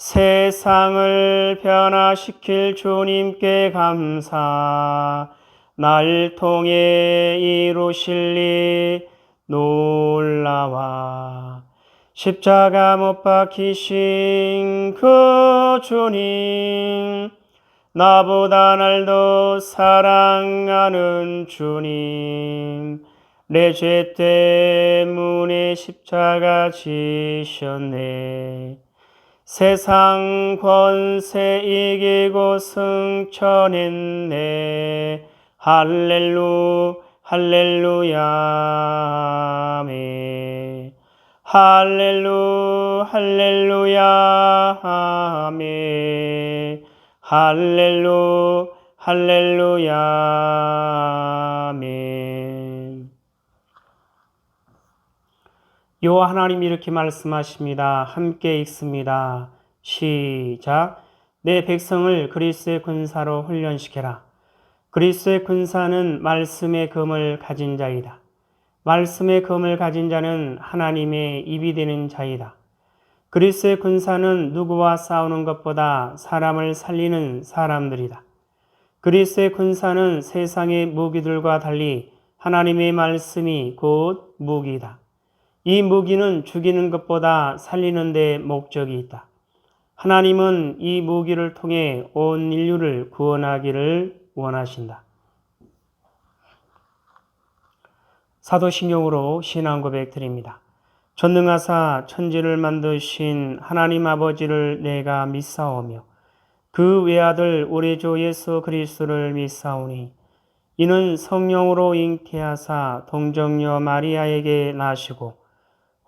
세상을 변화시킬 주님께 감사, 날 통해 이루실 일 놀라와. 십자가 못 박히신 그 주님, 나보다 날 더 사랑하는 주님, 내 죄 때문에 십자가 지셨네. 세상 권세 이기고 승천했네. 할렐루, 할렐루야, 아멘. 할렐루, 할렐루야, 아멘. 할렐루, 할렐루야, 아멘. 여호와 하나님 이렇게 말씀하십니다. 함께 읽습니다. 시작. 내 백성을 그리스의 군사로 훈련시켜라. 그리스의 군사는 말씀의 검을 가진 자이다. 말씀의 검을 가진 자는 하나님의 입이 되는 자이다. 그리스의 군사는 누구와 싸우는 것보다 사람을 살리는 사람들이다. 그리스의 군사는 세상의 무기들과 달리 하나님의 말씀이 곧 무기이다. 이 무기는 죽이는 것보다 살리는 데 목적이 있다. 하나님은 이 무기를 통해 온 인류를 구원하기를 원하신다. 사도신경으로 신앙 고백 드립니다. 전능하사 천지를 만드신 하나님 아버지를 내가 믿사오며 그 외아들 우리 주 예수 그리스도를 믿사오니 이는 성령으로 잉태하사 동정녀 마리아에게 나시고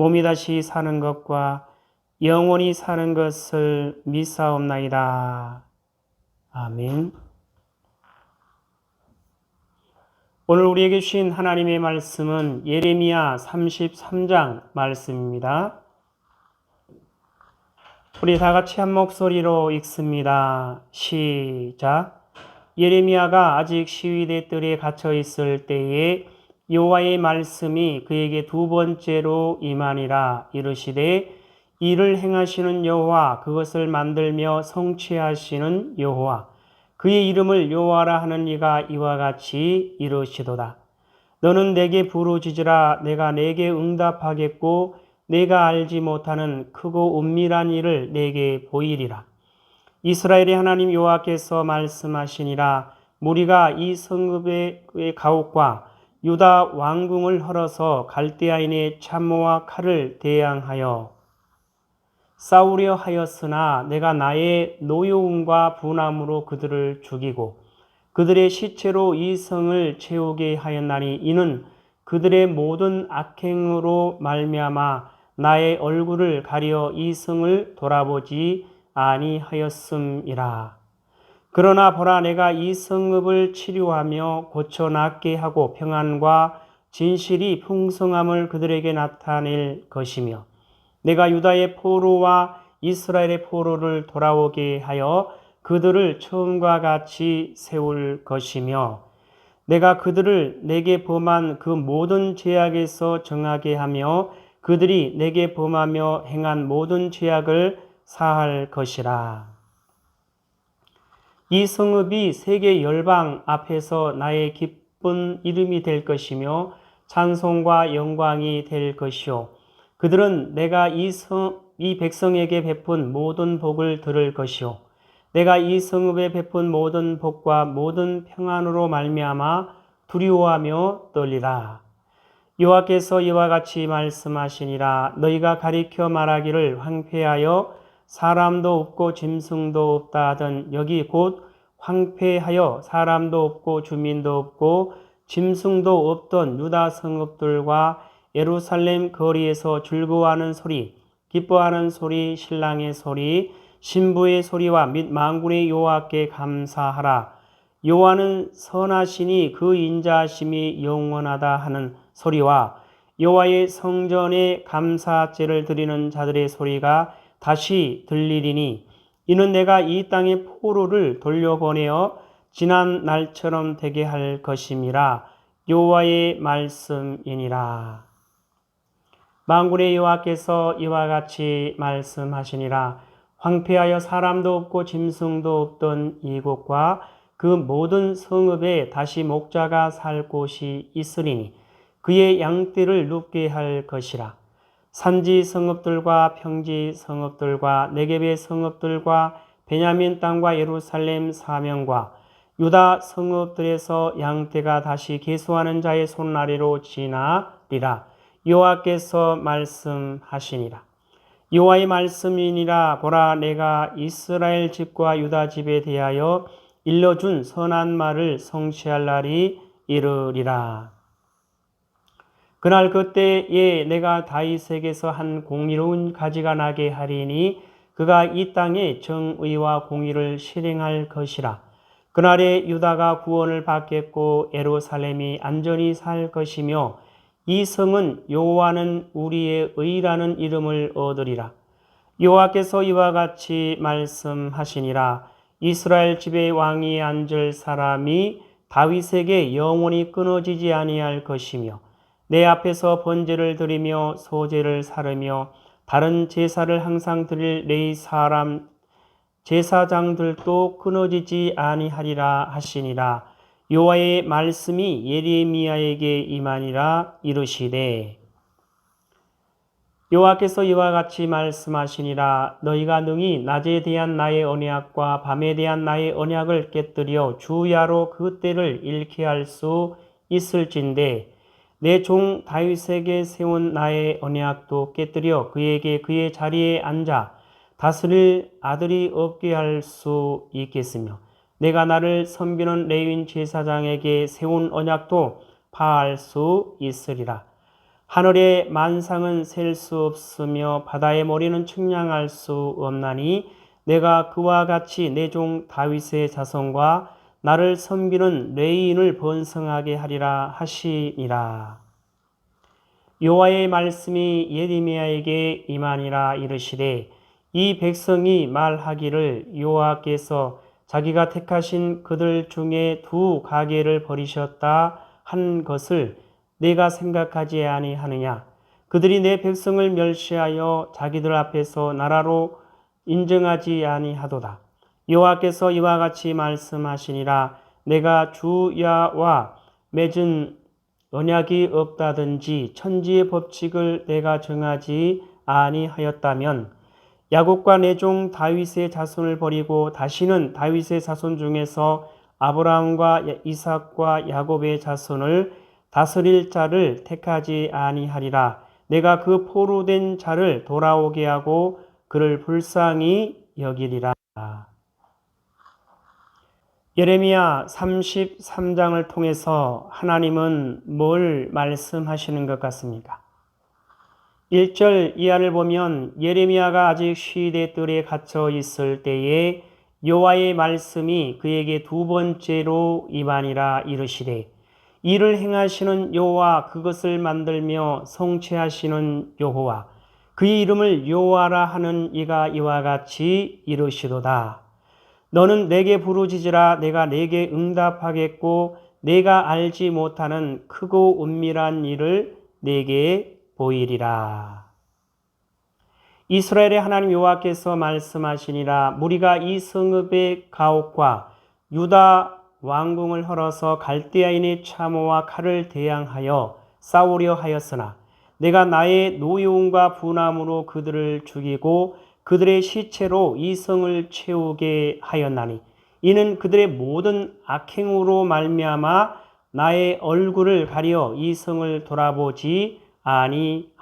몸이 다시 사는 것과 영원히 사는 것을 믿사옵나이다. 아멘. 오늘 우리에게 주신 하나님의 말씀은 예레미야 33장 말씀입니다. 우리 다 같이 한 목소리로 읽습니다. 시작. 예레미야가 아직 시위대 뜰에 갇혀 있을 때에 여호와의 말씀이 그에게 두 번째로 임하니라 이르시되 이를 행하시는 여호와 그것을 만들며 성취하시는 여호와 그의 이름을 여호와라 하는 이가 이와 같이 이르시도다. 너는 내게 부르짖으라 내가 내게 응답하겠고 내가 알지 못하는 크고 은밀한 일을 내게 보이리라. 이스라엘의 하나님 여호와께서 말씀하시니라 무리가 이 성읍의 가옥과 유다 왕궁을 헐어서 갈대아인의 참모와 칼을 대항하여 싸우려 하였으나 내가 나의 노여움과 분함으로 그들을 죽이고 그들의 시체로 이 성을 채우게 하였나니 이는 그들의 모든 악행으로 말미암아 나의 얼굴을 가려 이 성을 돌아보지 아니하였음이라. 그러나 보라 내가 이 성읍을 치료하며 고쳐 낫게 하고 평안과 진실이 풍성함을 그들에게 나타낼 것이며 내가 유다의 포로와 이스라엘의 포로를 돌아오게 하여 그들을 처음과 같이 세울 것이며 내가 그들을 내게 범한 그 모든 죄악에서 정하게 하며 그들이 내게 범하며 행한 모든 죄악을 사할 것이라. 이 성읍이 세계 열방 앞에서 나의 기쁜 이름이 될 것이며 찬송과 영광이 될 것이요. 그들은 내가 이, 성, 이 백성에게 베푼 모든 복을 들을 것이요. 내가 이 성읍에 베푼 모든 복과 모든 평안으로 말미암아 두려워하며 떨리라. 여호와께서 이와 같이 말씀하시니라 너희가 가리켜 말하기를 황폐하여 사람도 없고 짐승도 없다 하던 여기 곧 황폐하여 사람도 없고 주민도 없고 짐승도 없던 유다 성읍들과 예루살렘 거리에서 즐거워하는 소리, 기뻐하는 소리, 신랑의 소리, 신부의 소리와 및 만군의 여호와께 감사하라. 여호와는 선하시니 그 인자하심이 영원하다 하는 소리와 여호와의 성전에 감사제를 드리는 자들의 소리가 다시 들리리니 이는 내가 이 땅의 포로를 돌려보내어 지난 날처럼 되게 할 것임이라 여호와의 말씀이니라. 만군의 여호와께서 이와 같이 말씀하시니라 황폐하여 사람도 없고 짐승도 없던 이곳과 그 모든 성읍에 다시 목자가 살 곳이 있으리니 그의 양떼를 눕게 할 것이라 산지 성읍들과 평지 성읍들과 네겝의 성읍들과 베냐민 땅과 예루살렘 사명과 유다 성읍들에서 양떼가 다시 계수하는 자의 손아래로 지나리라. 여호와께서 말씀하시니라. 여호와의 말씀이니라. 보라 내가 이스라엘 집과 유다 집에 대하여 일러준 선한 말을 성취할 날이 이르리라. 그날 그때에 내가 다윗에게서 한 공의로운 가지가 나게 하리니 그가 이 땅에 정의와 공의를 실행할 것이라. 그날에 유다가 구원을 받겠고 에루살렘이 안전히 살 것이며 이 성은 여호와는 우리의 의라는 이름을 얻으리라. 여호와께서 이와 같이 말씀하시니라. 이스라엘 집의 왕이 앉을 사람이 다윗에게 영원히 끊어지지 아니할 것이며 내 앞에서 번제를 드리며 소제를 사르며 다른 제사를 항상 드릴 레이 사람 제사장들도 끊어지지 아니하리라 하시니라. 여호와의 말씀이 예레미야에게 임하니라 이르시되 여호와께서 이와 같이 말씀하시니라. 너희가 능히 낮에 대한 나의 언약과 밤에 대한 나의 언약을 깨뜨려 주야로 그 때를 잃게 할 수 있을진데 내 종 다윗에게 세운 나의 언약도 깨뜨려 그에게 그의 자리에 앉아 다스릴 아들이 없게 할 수 있겠으며 내가 나를 섬기는 레윈 제사장에게 세운 언약도 파할 수 있으리라. 하늘의 만상은 셀 수 없으며 바다의 머리는 측량할 수 없나니 내가 그와 같이 내 종 다윗의 자손과 나를 섬기는 레인을 번성하게 하리라 하시니라. 여호와의 말씀이 예레미야에게 임하니라 이르시되 이 백성이 말하기를 여호와께서 자기가 택하신 그들 중에 두 가게를 버리셨다 한 것을 내가 생각하지 아니하느냐 그들이 내 백성을 멸시하여 자기들 앞에서 나라로 인정하지 아니하도다 여호와께서 이와 같이 말씀하시니라 내가 주야와 맺은 언약이 없다든지 천지의 법칙을 내가 정하지 아니하였다면 야곱과 내종 다윗의 자손을 버리고 다시는 다윗의 자손 중에서 아브라함과 이삭과 야곱의 자손을 다스릴 자를 택하지 아니하리라. 내가 그 포로된 자를 돌아오게 하고 그를 불쌍히 여기리라. 예레미야 33장을 통해서 하나님은 뭘 말씀하시는 것 같습니까? 1절 이하를 보면 예레미야가 아직 시대 뜰에 갇혀 있을 때에 여호와의 말씀이 그에게 두 번째로 임하니라 이르시되 이를 행하시는 여호와 그것을 만들며 성취하시는 여호와 그의 이름을 여호와라 하는 이가 이와 같이 이르시도다 너는 내게 부르짖으라 내가 내게 응답하겠고 내가 알지 못하는 크고 은밀한 일을 내게 보이리라. 이스라엘의 하나님 여호와께서 말씀하시니라 무리가 이 성읍의 가옥과 유다 왕궁을 헐어서 갈대아인의 참호와 칼을 대항하여 싸우려 하였으나 내가 나의 노여움과 분함으로 그들을 죽이고 그들의 시체로 이 성을 채우게 하였나니 이는 그들의 모든 악행으로 말미암아 나의 얼굴을 가려 이 성을 돌아보지 아니하였음이라.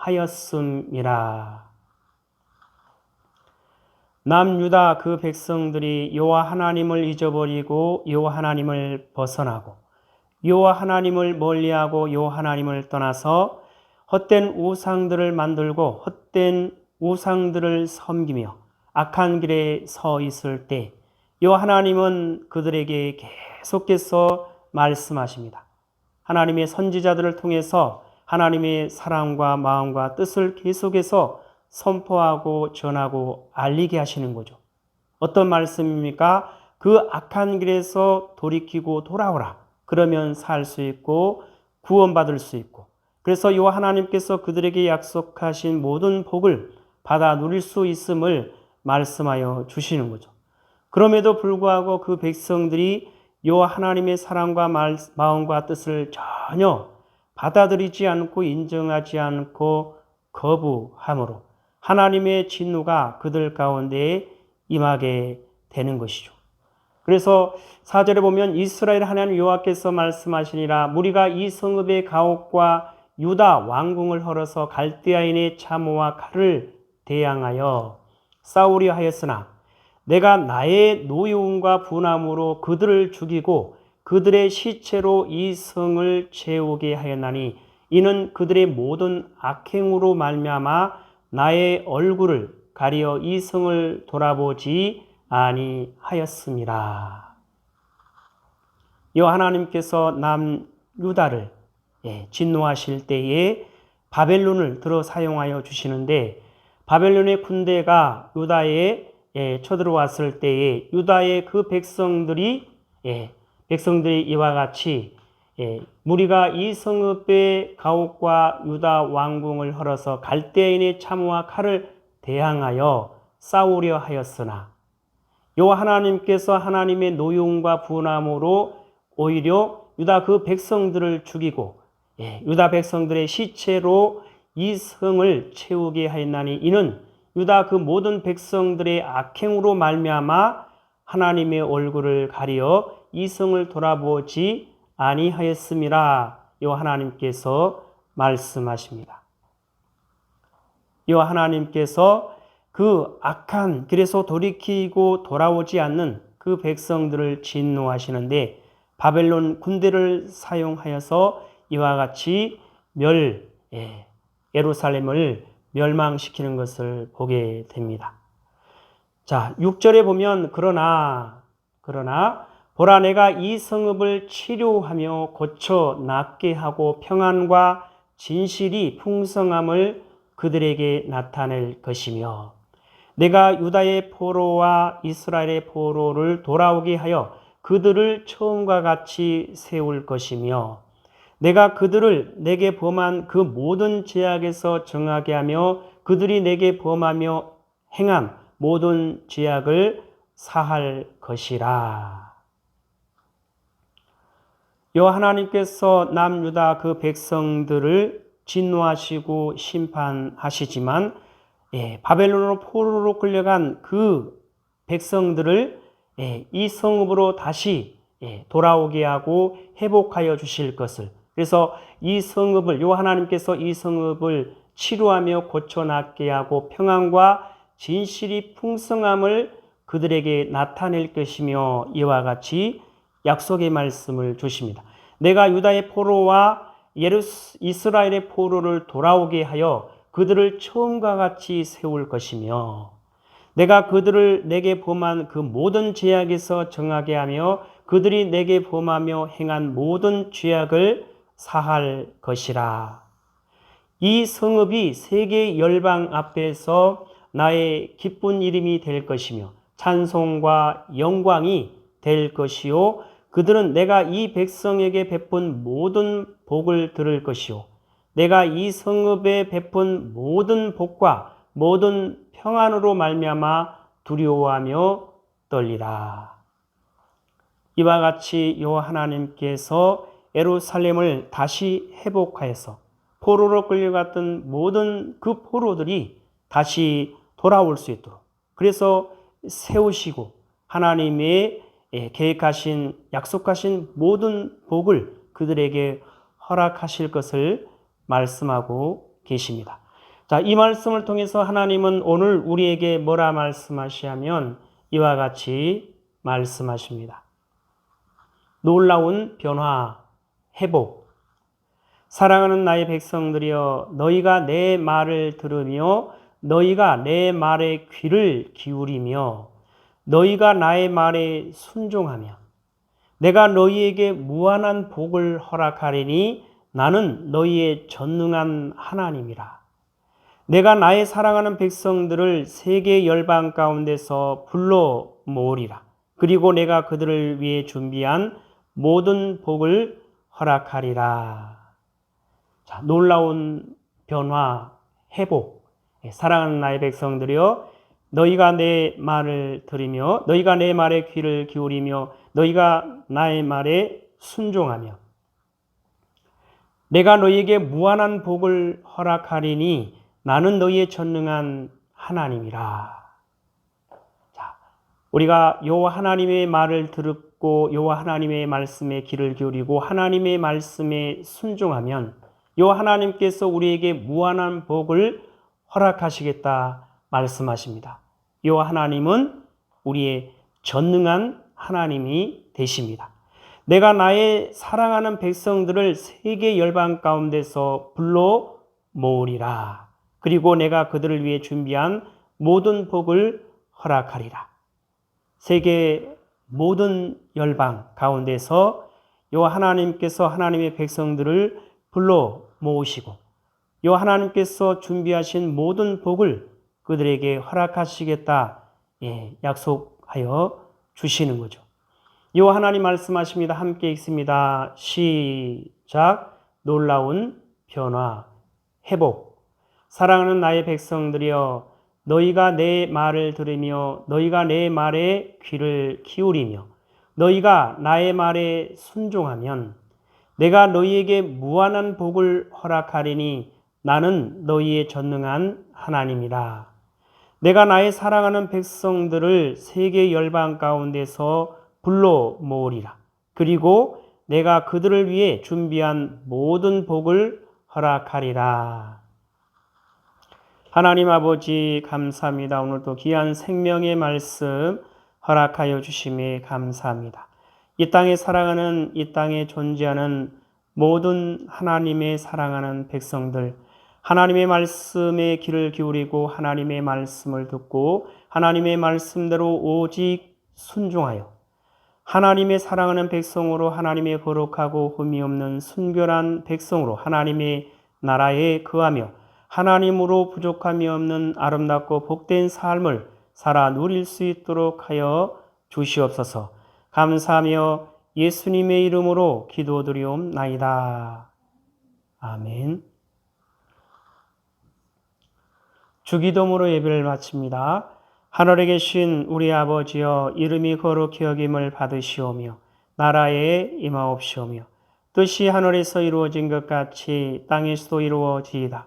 남유다 그 백성들이 여호와 하나님을 잊어버리고 여호와 하나님을 벗어나고 여호와 하나님을 멀리하고 여호와 하나님을 떠나서 헛된 우상들을 만들고 헛된 우상들을 섬기며 악한 길에 서 있을 때 여호와 하나님은 그들에게 계속해서 말씀하십니다. 하나님의 선지자들을 통해서 하나님의 사랑과 마음과 뜻을 계속해서 선포하고 전하고 알리게 하시는 거죠. 어떤 말씀입니까? 그 악한 길에서 돌이키고 돌아오라. 그러면 살 수 있고 구원받을 수 있고. 그래서 요 하나님께서 그들에게 약속하신 모든 복을 받아 누릴 수 있음을 말씀하여 주시는 거죠. 그럼에도 불구하고 그 백성들이 요 하나님의 사랑과 마음과 뜻을 전혀 받아들이지 않고 인정하지 않고 거부함으로 하나님의 진노가 그들 가운데 임하게 되는 것이죠. 그래서 사절에 보면 이스라엘 하나님 여호와께서 말씀하시니라 무리가 이 성읍의 가옥과 유다 왕궁을 헐어서 갈대아인의 참호와 칼을 대항하여 싸우려 하였으나 내가 나의 노여움과 분함으로 그들을 죽이고 그들의 시체로 이 성을 채우게 하였나니 이는 그들의 모든 악행으로 말미암아 나의 얼굴을 가리어 이 성을 돌아보지 아니하였습니다. 여 하나님께서 남 유다를 예, 진노하실 때에 바벨론을 들어 사용하여 주시는데 바벨론의 군대가 유다에 예, 쳐들어왔을 때에 유다의 그 백성들이 예, 백성들이 이와 같이 예, 무리가 이 성읍의 가옥과 유다 왕궁을 헐어서 갈대인의 참호와 칼을 대항하여 싸우려 하였으나 요 하나님께서 하나님의 노용과 분함으로 오히려 유다 그 백성들을 죽이고 예, 유다 백성들의 시체로 이 성을 채우게 하였나니 이는 유다 그 모든 백성들의 악행으로 말미암아 하나님의 얼굴을 가리어 이 성을 돌아보지 아니하였음이라 요 하나님께서 말씀하십니다. 요 하나님께서 그 악한 길에서 돌이키고 돌아오지 않는 그 백성들을 진노하시는데 바벨론 군대를 사용하여서 이와 같이 멸 예, 예루살렘을 멸망시키는 것을 보게 됩니다. 자, 6절에 보면 그러나 그러나 보라 내가 이 성읍을 치료하며 고쳐 낫게 하고 평안과 진실이 풍성함을 그들에게 나타낼 것이며 내가 유다의 포로와 이스라엘의 포로를 돌아오게 하여 그들을 처음과 같이 세울 것이며 내가 그들을 내게 범한 그 모든 죄악에서 정하게 하며 그들이 내게 범하며 행한 모든 죄악을 사할 것이라. 여호와 하나님께서 남유다 그 백성들을 진노하시고 심판하시지만 예, 바벨론으로 포로로 끌려간 그 백성들을 예, 이 성읍으로 다시 예, 돌아오게 하고 회복하여 주실 것을 그래서 이 성읍을 요 하나님께서 이 성읍을 치료하며 고쳐낫게 하고 평안과 진실이 풍성함을 그들에게 나타낼 것이며 이와 같이 약속의 말씀을 주십니다. 내가 유다의 포로와 예루스 이스라엘의 포로를 돌아오게 하여 그들을 처음과 같이 세울 것이며 내가 그들을 내게 범한 그 모든 죄악에서 정하게 하며 그들이 내게 범하며 행한 모든 죄악을 사할 것이라. 이 성읍이 세계 열방 앞에서 나의 기쁜 이름이 될 것이며 찬송과 영광이 될 것이요 그들은 내가 이 백성에게 베푼 모든 복을 들을 것이요 내가 이 성읍에 베푼 모든 복과 모든 평안으로 말미암아 두려워하며 떨리라. 이와 같이 요 하나님께서 예루살렘을 다시 회복하여서 포로로 끌려갔던 모든 그 포로들이 다시 돌아올 수 있도록 그래서 세우시고 하나님의 예, 계획하신 약속하신 모든 복을 그들에게 허락하실 것을 말씀하고 계십니다. 자, 이 말씀을 통해서 하나님은 오늘 우리에게 뭐라 말씀하시냐면 이와 같이 말씀하십니다. 놀라운 변화, 회복. 사랑하는 나의 백성들이여 너희가 내 말을 들으며 너희가 내 말에 귀를 기울이며 너희가 나의 말에 순종하며 내가 너희에게 무한한 복을 허락하리니 나는 너희의 전능한 하나님이라. 내가 나의 사랑하는 백성들을 세계 열방 가운데서 불러 모으리라. 그리고 내가 그들을 위해 준비한 모든 복을 허락하리라. 자, 놀라운 변화, 회복. 예, 사랑하는 나의 백성들이여, 너희가 내 말을 들으며, 너희가 내 말에 귀를 기울이며, 너희가 나의 말에 순종하며, 내가 너희에게 무한한 복을 허락하리니 나는 너희의 전능한 하나님이라. 자, 우리가 요 하나님의 말을 듣고 요 하나님의 말씀에 귀를 기울이고 하나님의 말씀에 순종하면 요 하나님께서 우리에게 무한한 복을 허락하시겠다 말씀하십니다. 요 하나님은 우리의 전능한 하나님이 되십니다. 내가 나의 사랑하는 백성들을 세계 열방 가운데서 불러 모으리라. 그리고 내가 그들을 위해 준비한 모든 복을 허락하리라. 세계 모든 열방 가운데서 요 하나님께서 하나님의 백성들을 불러 모으시고 요 하나님께서 준비하신 모든 복을 그들에게 허락하시겠다 예, 약속하여 주시는 거죠. 요 하나님 말씀하십니다. 함께 읽습니다. 시작. 놀라운 변화, 회복. 사랑하는 나의 백성들이여 너희가 내 말을 들으며 너희가 내 말에 귀를 기울이며 너희가 나의 말에 순종하면 내가 너희에게 무한한 복을 허락하리니 나는 너희의 전능한 하나님이라. 내가 나의 사랑하는 백성들을 세계 열방 가운데서 불러 모으리라. 그리고 내가 그들을 위해 준비한 모든 복을 허락하리라. 하나님 아버지 감사합니다. 오늘도 귀한 생명의 말씀 허락하여 주심에 감사합니다. 이 땅에 사랑하는 이 땅에 존재하는 모든 하나님의 사랑하는 백성들 하나님의 말씀에 귀를 기울이고 하나님의 말씀을 듣고 하나님의 말씀대로 오직 순종하여 하나님의 사랑하는 백성으로 하나님의 거룩하고 흠이 없는 순결한 백성으로 하나님의 나라에 거하며 하나님으로 부족함이 없는 아름답고 복된 삶을 살아 누릴 수 있도록 하여 주시옵소서. 감사하며 예수님의 이름으로 기도드리옵나이다. 아멘. 주기도문으로 예배를 마칩니다. 하늘에 계신 우리 아버지여 이름이 거룩히 여김을 받으시오며 나라에 임하옵시오며 뜻이 하늘에서 이루어진 것 같이 땅에서도 이루어지이다.